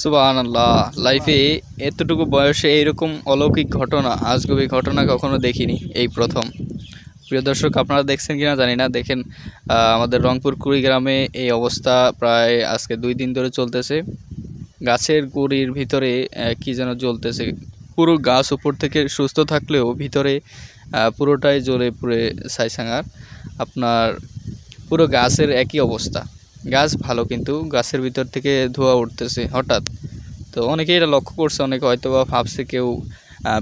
সুবাহ আল্লাহ লাইফে এতটুকু বয়সে এইরকম অলৌকিক ঘটনা, আজগবি ঘটনা কখনো দেখিনি এই প্রথম। প্রিয় দর্শক, আপনারা দেখছেন কিনা জানি না। দেখেন আমাদের রংপুর কুড়িগ্রামে এই অবস্থা প্রায় আজকে দুই দিন ধরে চলতেছে। গাছের গুড়ির ভিতরে কি যেন জ্বলতেছে। পুরো গাছ উপর থেকে সুস্থ থাকলেও ভিতরে পুরোটাই জ্বলে পুড়ে ছাইসাঙার আপনার পুরো গাছের একই অবস্থা। গাছ ভালো, কিন্তু গাছের ভিতর থেকে ধোয়া উঠতেছে হঠাৎ। তো অনেকেই এটা লক্ষ্য করছে, অনেকে হয়তো বা ভাবছে কেউ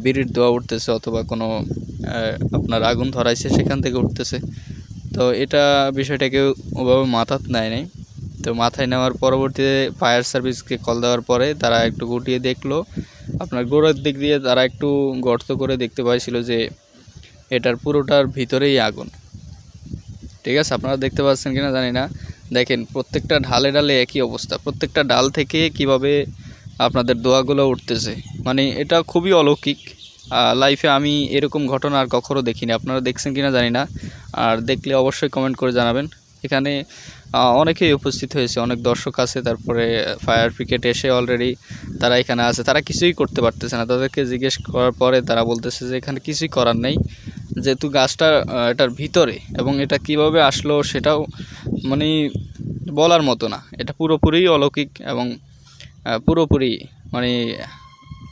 বিড়ির ধোয়া উঠতেছে অথবা কোনো আপনার আগুন ধরাইছে সেখান থেকে উঠতেছে। তো এটা বিষয়টা কেউ ওভাবে মাথাত নেয় নাই। তো মাথায় নেওয়ার পরবর্তীতে ফায়ার সার্ভিসকে কল দেওয়ার পরে তারা একটু গুটিয়ে দেখল। আপনার গোড়ার দিক দিয়ে তারা একটু গর্ত করে দেখতে পাইছিল যে, এটার পুরোটার ভিতরেই আগুন। ঠিক আছে, আপনারা দেখতে পাচ্ছেন কিনা জানি না। দেখেন, প্রত্যেকটা ঢালে ঢালে একই অবস্থা। প্রত্যেকটা ডাল থেকে কীভাবে আপনাদের দোয়াগুলো উঠতেছে। মানে এটা খুবই অলৌকিক। লাইফে আমি এরকম ঘটনা আর কখনো দেখিনি। আপনারা দেখছেন কিনা জানি না। আর দেখলে অবশ্যই কমেন্ট করে জানাবেন। এখানে অনেকেই উপস্থিত হয়েছে। অনেক দর্শক আছে। তারপরে ফায়ার ব্রিগেড এসে অলরেডি তারা এখানে আছে। তারা কিছুই করতে পারতেছে না। তাদেরকে জিজ্ঞেস করার পরে তারা বলতেছে যে, এখানে কিছুই করার নেই। যেহেতু গাছটা এটার ভিতরে এবং এটা কীভাবে আসলো সেটাও মানে বলার মতো না। এটা পুরোপুরি অলৌকিক এবং পুরোপুরি মানে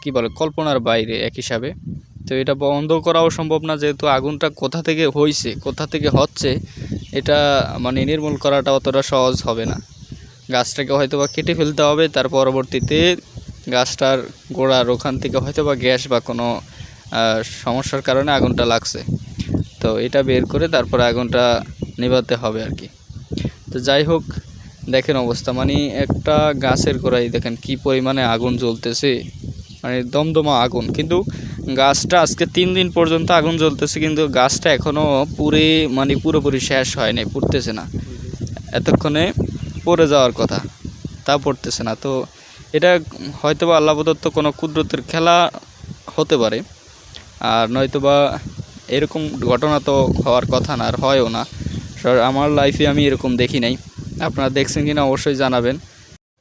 কি বলে, কল্পনার বাইরে এক হিসাবে। তো এটা বন্ধ করাও সম্ভব না, যেহেতু আগুনটা কোথা থেকে হয়েছে কোথা থেকে হচ্ছে, এটা মানে নির্মূল করাটা অতটা সহজ হবে না। গাছটাকে হয়তো বা কেটে ফেলতে হবে, তার পরবর্তীতে গাছটার গোড়ার ওখান থেকে হয়তো বা গ্যাস বা কোনো সমস্যার কারণে আগুনটা লাগছে। তো এটা বের করে তারপরে আগুনটা নেভাতে হবে আর কি। তো যাই হোক, দেখেন অবস্থা। মানে একটা গাছের গোড়ায় দেখেন কি পরিমাণে আগুন জ্বলতেছে। মানে দমদমা আগুন। কিন্তু গাছটা আজকে তিন দিন পর্যন্ত আগুন জ্বলতেছে, কিন্তু গাছটা এখনও পুরে মানে পুরোপুরি শেষ হয়নি পুড়তেছে না। এতক্ষণে পড়ে যাওয়ার কথা, তা পড়তেছে না। তো এটা হয়তো বা আল্লাহ প্রদত্ত কোনো কুদরতের খেলা হতে পারে। আর নয়তোবা এরকম ঘটনা তো হওয়ার কথা না, আর হয়ও না। সর- আমার লাইফে আমি এরকম দেখি নাই। আপনারা দেখছেন কিনা অবশ্যই জানাবেন।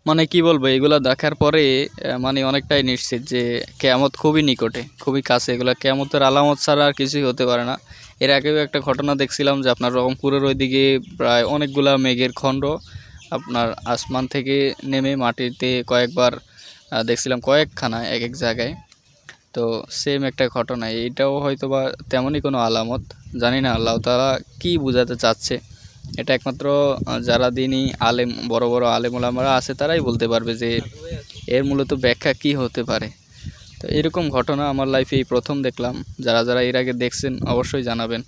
মানে কি বলব, এগুলো দেখার পরে মানে অনেকটাই নিশ্চিত যে, কেয়ামত খুবই নিকটে, খুবই কাছে। এগুলো কেয়ামতের আলামত ছাড়া আর কিছুই হতে পারে না। এর আগেও একটা ঘটনা দেখছিলাম যে, আপনার রংপুরের ওইদিকে প্রায় অনেকগুলা মেঘের খণ্ড আপনার আসমান থেকে নেমে মাটিতে কয়েকবার দেখছিলাম কয়েকখানা এক এক জায়গায়। তো সেম একটা ঘটনা। এটাও হয়তো বা তেমনই কোনো আলামত, জানি না আল্লাহ তারা কী বোঝাতে চাচ্ছে। এটা একমাত্র যারা দিনই আলেম, বড় বড় আলেম ওলামারা আছে তারাই বলতে পারবে যে এর মূলত ব্যাখ্যা কি হতে পারে। তো এরকম ঘটনা আমার লাইফে এই প্রথম দেখলাম। যারা যারা এর আগে দেখছেন অবশ্যই জানাবেন।